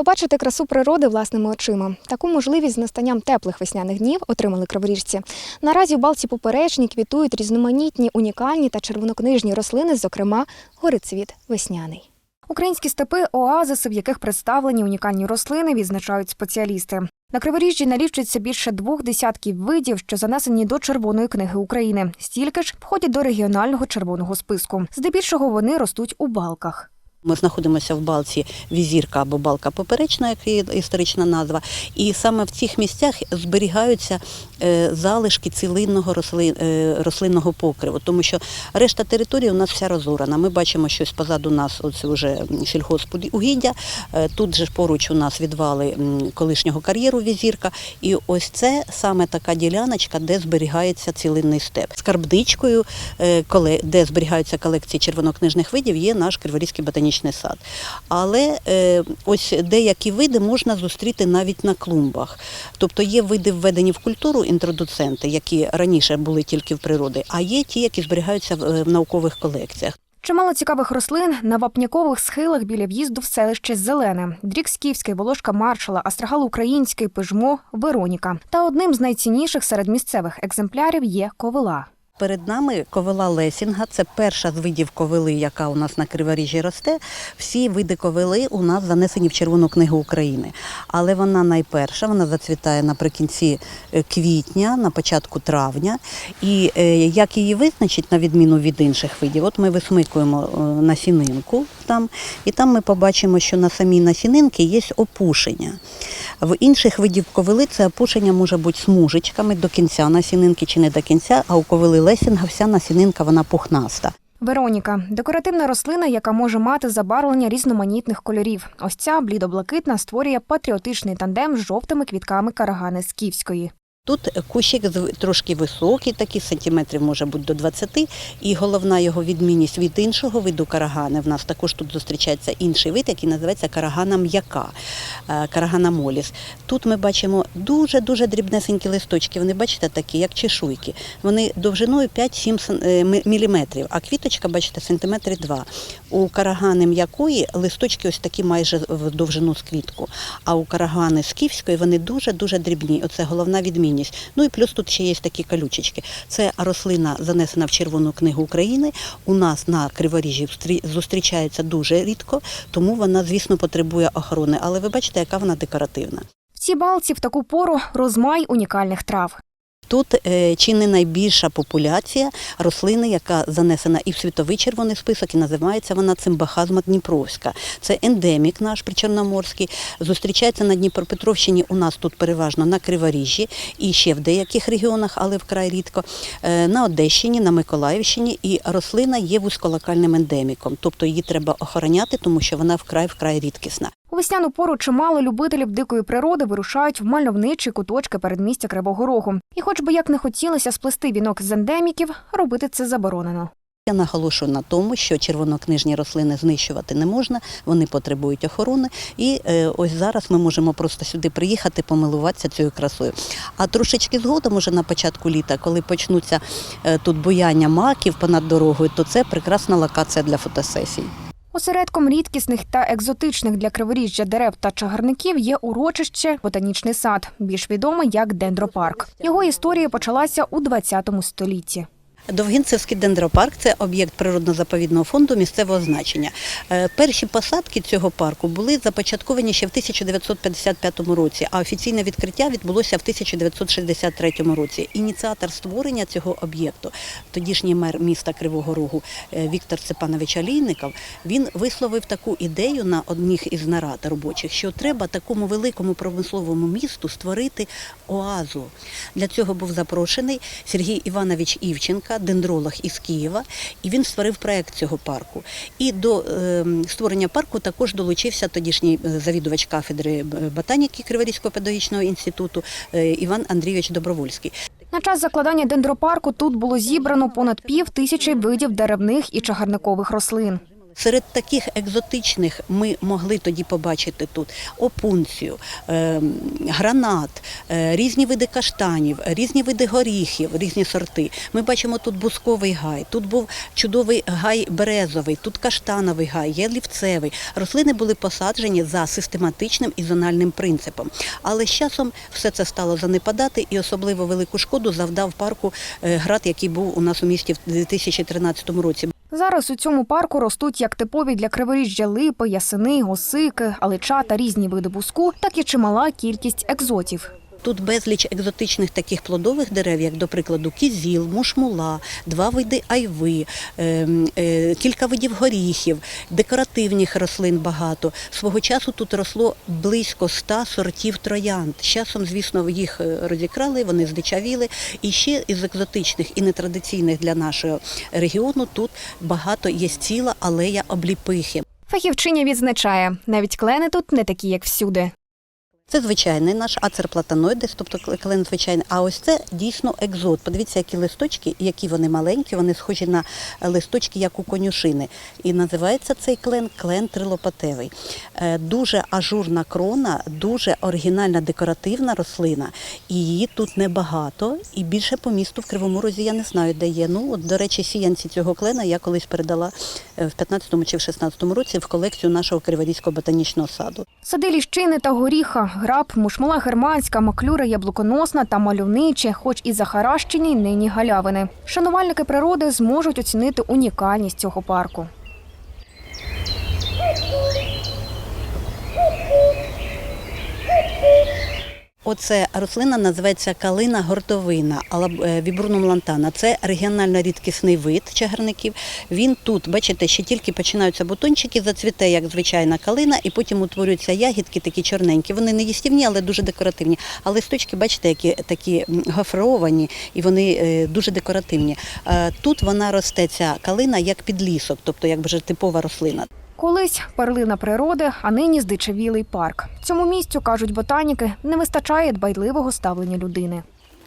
Побачити красу природи власними очима. Таку можливість з настанням теплих весняних днів отримали криворіжці. Наразі в балці поперечні квітують різноманітні унікальні та червонокнижні рослини, зокрема горицвіт весняний. Українські степи оазиси, в яких представлені унікальні рослини, відзначають спеціалісти. На Криворіжжі налічується більше двох десятків видів, що занесені до Червоної книги України. Стільки ж входять до регіонального червоного списку. Здебільшого вони ростуть у балках. Ми знаходимося в балці візірка або балка поперечна, як є історична назва. І саме в цих місцях зберігаються е, залишки цілинного е, рослинного покриву, тому що решта території у нас вся розорана. Ми бачимо щось позаду нас, оце вже сільхозугіддя. Е, Тут же поруч у нас відвали колишнього кар'єру візірка. І ось це саме така діляночка, де зберігається цілинний степ. Скарбничкою, де зберігаються колекції червонокнижних видів, є наш Криворізький ботанічний сад. Але е, ось деякі види можна зустріти навіть на клумбах. Тобто є види введені в культуру інтродуценти, які раніше були тільки в природі, а є ті, які зберігаються в, е, в наукових колекціях. Чимало цікавих рослин на вапнякових схилах біля в'їзду в селище Зелене. Дрік скіфський, волошка маршала, астрагал український, пижмо, Вероніка. Та одним з найцінніших серед місцевих екземплярів є ковила. Перед нами ковила лесінга. Це перша з видів ковили, яка у нас на криворіжжі росте. Всі види ковили у нас занесені в Червону книгу України. Але вона найперша, вона зацвітає наприкінці е, квітня, на початку травня. І е, як її визначить, на відміну від інших видів, от ми висмикуємо е, насінинку там, і там ми побачимо, що на самій насінинці є опушення. В інших видів ковили це опушення може бути смужечками до кінця насінинки чи не до кінця, а у ковили лесінга вся насінинка вона пухнаста. Вероніка декоративна рослина, яка може мати забарвлення різноманітних кольорів. Ось ця блідоблакитна створює патріотичний тандем з жовтими квітками карагани скіфської. Тут кущик трошки високий, такий сантиметрів може бути до 20, і головна його відмінність від іншого виду карагани. В нас також тут зустрічається інший вид, який називається карагана м'яка, е, карагана моліс. Тут ми бачимо дуже-дуже дрібнесенькі листочки. Вони бачите такі, як чешуйки. Вони довжиною 5-7 сен- е, міліметрів, а квіточка, бачите, сантиметри 2. У карагани м'якої листочки ось такі майже в довжину з квітку. А у карагани скіфської вони дуже-дуже дрібні. Оце головна відмінність. Ну і плюс тут ще є такі колючечки. Це рослина занесена в Червону книгу України. У нас на Криворіжжі зустрічається дуже рідко, тому вона, звісно, потребує охорони. Але ви бачите, яка вона декоративна. В цій балці в таку пору розмай унікальних трав. Тут е, чи не найбільша популяція рослини, яка занесена і в світовий червоний список, і називається вона цимбахазма Дніпровська. Це ендемік наш причорноморський. Зустрічається на Дніпропетровщині. У нас тут переважно на Криворіжжі і ще в деяких регіонах, але вкрай рідко. Е, на Одещині, на Миколаївщині. І рослина є вузьколокальним ендеміком, тобто її треба охороняти, тому що вона вкрай вкрай рідкісна. У весняну пору чимало любителів дикої природи вирушають в мальовничі куточки передмістя Кривого Рогу. І хоч би як не хотілося сплести вінок з ендеміків, робити це заборонено. Я наголошую на тому, що червонокнижні рослини знищувати не можна, вони потребують охорони. І е, ось зараз ми можемо просто сюди приїхати, помилуватися цією красою. А трошечки згодом, уже на початку літа, коли почнуться е, тут буяння маків понад дорогою, то це прекрасна локація для фотосесій. Осередком рідкісних та екзотичних для криворіжжя дерев та чагарників є урочище Ботанічний сад, більш відомий як дендропарк. Його історія почалася у 20 столітті. Довгинцевський дендропарк це об'єкт природно-заповідного фонду місцевого значення. Е, Перші посадки цього парку були започатковані ще в 1955 році, а офіційне відкриття відбулося в 1963 році. Ініціатор створення цього об'єкту, тодішній мер міста Кривого Рогу е, Віктор Степанович Олійников, він висловив таку ідею на одних із нарад робочих, що треба такому великому промисловому місту створити оазу. Для цього був запрошений Сергій Іванович Івченка, дендролог із Києва, і він створив проект цього парку. І до е, створення парку також долучився тодішній е, завідувач кафедри е, ботаніки Криворізького педагогічного інституту е, Іван Андрійович Добровольський. На час закладання дендропарку тут було зібрано понад пів тисячі видів деревних і чагарникових рослин. Серед таких екзотичних ми могли тоді побачити тут опунцію, е, гранат, е, різні види каштанів, різні види горіхів, різні сорти. Ми бачимо тут бусковий гай, тут був чудовий гай березовий, тут каштановий гай, є лівцевий. Рослини були посаджені за систематичним і зональним принципом. Але з часом все це стало занепадати, і особливо велику шкоду завдав парку е, град, який був у нас у місті в 2013 році. Зараз у цьому парку ростуть як типові для криворіжжя липи, ясени, осики, алича та різні види буску, так і чимала кількість екзотів. Тут безліч екзотичних таких плодових дерев, як, до прикладу, кізіл, мушмула, два види айви, ем, е, кілька видів горіхів, декоративних рослин багато. Свого часу тут росло близько ста сортів троянд. З часом, звісно, їх е, розікрали, вони здичавіли. І ще із екзотичних і нетрадиційних для нашого регіону тут багато є ціла алея обліпихи. Фахівчиня відзначає, навіть клени тут не такі, як всюди. Це звичайний наш ацерплатаноїдес, тобто клен звичайний. А ось це дійсно екзот. Подивіться, які листочки, які вони маленькі, вони схожі на листочки, як у конюшини. І називається цей клен клен трилопатевий. Е, Дуже ажурна крона, дуже оригінальна декоративна рослина. І її тут небагато. І більше по місту в Кривому Розі я не знаю, де є. Ну, от, до речі, сіянці цього клена я колись передала е, в 15-му чи в 16-му році в колекцію нашого Криворізького ботанічного саду. Сади ліщини та горіха, граб, мушмула германська, маклюра яблуконосна та мальовниче, хоч і захаращені нині галявини. Шанувальники природи зможуть оцінити унікальність цього парку. Оце рослина називається калина гортовина, алаб- е, вібрунум лантана. Це регіонально рідкісний вид чагарників. Він тут, бачите, ще тільки починаються бутончики, зацвіте як звичайна калина, і потім утворюються ягідки такі чорненькі. Вони не їстівні, але дуже декоративні. А листочки, бачите, які такі гофровані і вони е, дуже декоративні. Тут вона росте ця калина як підлісок, тобто як вже типова рослина. Колись перлина природи, а нині здичавілий парк. Цьому місцю, кажуть ботаніки, не вистачає дбайливого ставлення людини.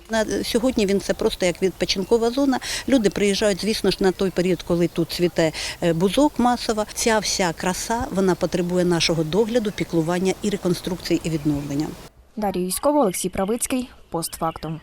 На сьогодні він це просто як відпочинкова зона. Люди приїжджають, звісно ж, на той період, коли тут цвіте е, бузок масово. Ця вся краса вона потребує нашого догляду, піклування і реконструкції і відновлення. Дар'я Юськова, Олексій Правицький, постфактум.